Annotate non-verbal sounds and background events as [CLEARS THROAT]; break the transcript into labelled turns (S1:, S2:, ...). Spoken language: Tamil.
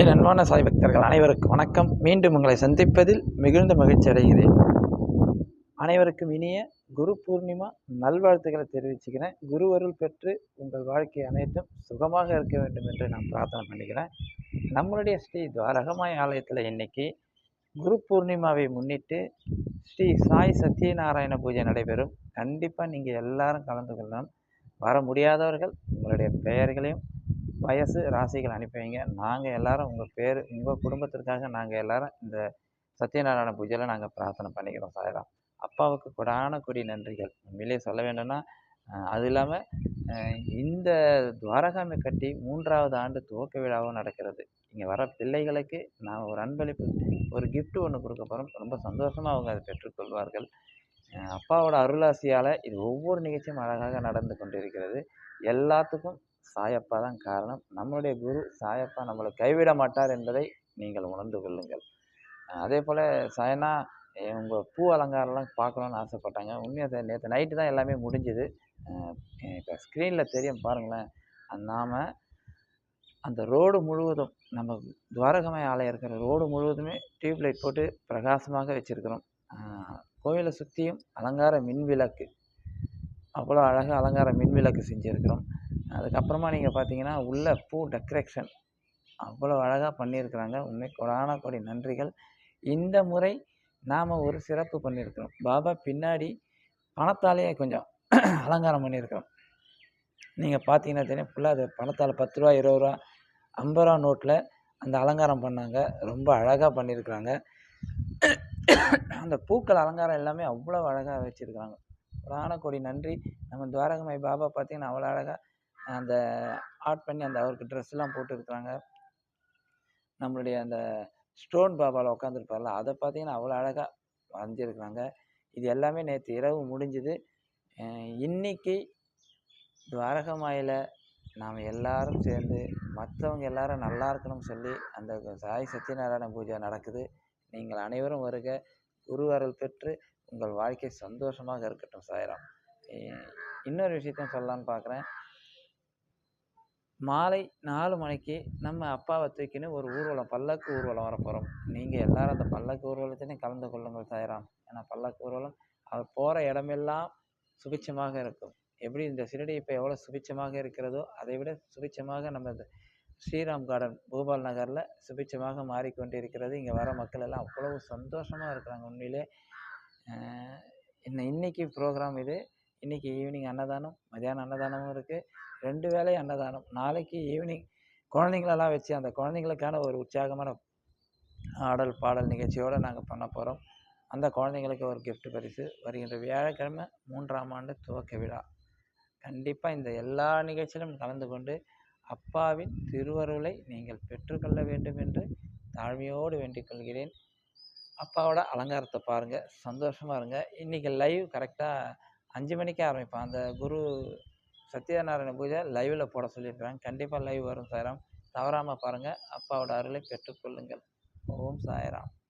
S1: என் அன்பான சாய் பக்தர்கள் அனைவருக்கும் வணக்கம். மீண்டும் உங்களை சந்திப்பதில் மிகுந்த மகிழ்ச்சி அடைகிறேன். அனைவருக்கும் இனிய குரு பூர்ணிமா நல்வாழ்த்துக்களை தெரிவிச்சுக்கிறேன். குருவருள் பெற்று உங்கள் வாழ்க்கை அனைத்தும் சுகமாக இருக்க வேண்டும் என்று நான் பிரார்த்தனை பண்ணிக்கிறேன். நம்மளுடைய ஸ்ரீ துவாரகமாய் ஆலயத்தில் இன்னைக்கு குரு பூர்ணிமாவை முன்னிட்டு ஸ்ரீ சாய் சத்யநாராயண பூஜை நடைபெறும். கண்டிப்பாக நீங்கள் எல்லாரும் கலந்து கொள்ளணும் வர முடியாதவர்கள் உங்களுடைய பெயர்களையும் வயசு ராசிகள் அனுப்பி வைங்க நாங்கள் எல்லாரும் உங்கள் பேர் உங்கள் குடும்பத்திற்காக நாங்கள் எல்லாரும் இந்த சத்யநாராயண பூஜையில் நாங்கள் பிரார்த்தனை பண்ணிக்கிறோம் சாயராம். அப்பாவுக்கு கொடான கொடி நன்றிகள். உண்மையிலேயே சொல்ல வேண்டும்னா அது இல்லாமல் இந்த துவாரகாமை கட்டி மூன்றாவது ஆண்டு துவக்க விழாவும் நடக்கிறது. இங்கே வர பிள்ளைகளுக்கு நான் ஒரு அன்பளிப்பு ஒரு கிஃப்ட்டு ஒன்று கொடுக்க போகிறோம் ரொம்ப சந்தோஷமாக அவங்க அதை பெற்றுக்கொள்வார்கள். அப்பாவோட அருளாசியால் இது ஒவ்வொரு நிகழ்ச்சியும் அழகாக நடந்து கொண்டிருக்கிறது. எல்லாத்துக்கும் சாயப்பா தான் காரணம். நம்மளுடைய குரு சாயப்பா நம்மளை கைவிட மாட்டார் என்பதை நீங்கள் உணர்ந்து கொள்ளுங்கள். அதே போல் சாயனா உங்கள் பூ அலங்காரம்லாம் பார்க்கணுன்னு ஆசைப்பட்டாங்க. உண்மையாக நேற்று நைட்டு தான் எல்லாமே முடிஞ்சுது. இப்போ ஸ்க்ரீனில் தெரியும் பாருங்களேன். நாம் அந்த ரோடு முழுவதும் நம்ம துவாரகமய ஆலயம் இருக்கிற ரோடு முழுவதுமே டியூப் லைட் போட்டு பிரகாசமாக வச்சுருக்கிறோம். கோயிலை சுற்றியும் அலங்கார மின் விளக்கு அவ்வளோ அழகாக அலங்கார மின் விளக்கு செஞ்சுருக்கிறோம். அதுக்கப்புறமா நீங்கள் பார்த்தீங்கன்னா உள்ள பூ டெக்கரேஷன் அவ்வளோ அழகாக பண்ணியிருக்கிறாங்க. உண்மை கொடான கொடி நன்றிகள். இந்த முறை நாம் ஒரு சிறப்பு பண்ணியிருக்கிறோம். பாபா பின்னாடி பணத்தாலேயே கொஞ்சம் [CLEARS THROAT] அலங்காரம் பண்ணியிருக்கிறோம். நீங்கள் பார்த்தீங்கன்னா தெரியும் ஃபுல்லாக அது பணத்தால் பத்து ரூபா இருபது ரூபா ஐம்பது ரூபா நோட்டில் அந்த அலங்காரம் பண்ணாங்க. ரொம்ப அழகாக பண்ணியிருக்கிறாங்க. [CLEARS THROAT] அந்த பூக்கள் அலங்காரம் எல்லாமே அவ்வளோ அழகாக வச்சுருக்காங்க புராண கொடி நன்றி. நம்ம துவாரகமாய் பாபா பார்த்தீங்கன்னா அவ்வளோ அழகாக அந்த ஆர்ட் பண்ணி அந்த அவருக்கு ட்ரெஸ்லாம் போட்டுருக்குறாங்க நம்மளுடைய அந்த ஸ்டோன் பாபாவில் உட்காந்துருப்பார்ல அதை பார்த்தீங்கன்னா அவ்வளோ அழகாக வரைஞ்சிருக்கிறாங்க. இது எல்லாமே நேற்று இரவு முடிஞ்சுது. அஹ் இன்னைக்கு துவாரகமாயில் நாம் எல்லாரும் சேர்ந்து மற்றவங்க எல்லாரும் நல்லா இருக்கணும்னு சொல்லி அந்த சாய் சத்யநாராயண பூஜை நடக்குது. நீங்கள் அனைவரும் வருக. குருவரல் பெற்று உங்கள் வாழ்க்கை சந்தோஷமாக இருக்கட்டும் சாயிராம். இன்னொரு விஷயத்தையும் சொல்லலான்னு பார்க்குறேன் மாலை நாலு மணிக்கு நம்ம அப்பாவை தூக்கின்னு ஒரு ஊர்வலம் பல்லக்கு ஊர்வலம் வரப்போகிறோம் நீங்கள் எல்லாரும் அந்த பல்லக்கு ஊர்வலத்திலையும் கலந்து கொள்ளுங்கள் தயாராம் ஏன்னா பல்லக்கு ஊர்வலம் அவர் போகிற இடமெல்லாம் சுபிட்சமாக இருக்கும். எப்படி இந்த சிறடி இப்போ எவ்வளோ சுபிச்சமாக இருக்கிறதோ அதை விட சுபிச்சமாக நம்ம ஸ்ரீராம் கார்டன் பூபால் நகரில் சுபிட்சமாக மாறிக்கொண்டிருக்கிறது. இங்கே வர மக்கள் எல்லாம் அவ்வளவு சந்தோஷமாக இருக்கிறாங்க உண்மையிலே. என்ன இன்னைக்கு ப்ரோக்ராம் இது. இன்றைக்கி ஈவினிங் அன்னதானம் மதியானம் அன்னதானமும் இருக்குது ரெண்டு வேளை அன்னதானம். நாளைக்கு ஈவினிங் குழந்தைங்களெல்லாம் வச்சு அந்த குழந்தைங்களுக்கான ஒரு உற்சாகமான ஆடல் பாடல் நிகழ்ச்சியோடு நாங்கள் பண்ண போகிறோம் அந்த குழந்தைங்களுக்கு ஒரு கிஃப்ட் பரிசு. வருகின்ற வியாழக்கிழமை மூன்றாம் ஆண்டு துவக்க விழா. கண்டிப்பாக இந்த எல்லா நிகழ்ச்சியிலும் கலந்து கொண்டு அப்பாவின் திருவருளை நீங்கள் பெற்றுக்கொள்ள வேண்டும் என்று தாழ்மையோடு வேண்டிக் கொள்கிறேன். அப்பாவோட அலங்காரத்தை பாருங்கள் சந்தோஷமாக இருங்க. இன்றைக்கி லைவ் கரெக்டாக அஞ்சு மணிக்கு ஆரம்பிப்போம். அந்த குரு சத்யநாராயண பூஜை லைவில் போட சொல்லியிருக்கிறாங்க. கண்டிப்பாக லைவ் வரும் சாய்ராம். தவறாமல் பாருங்கள் அப்பாவோட அருளை பெற்றுக்கொள்ளுங்கள். ஓம் சாய்ராம்.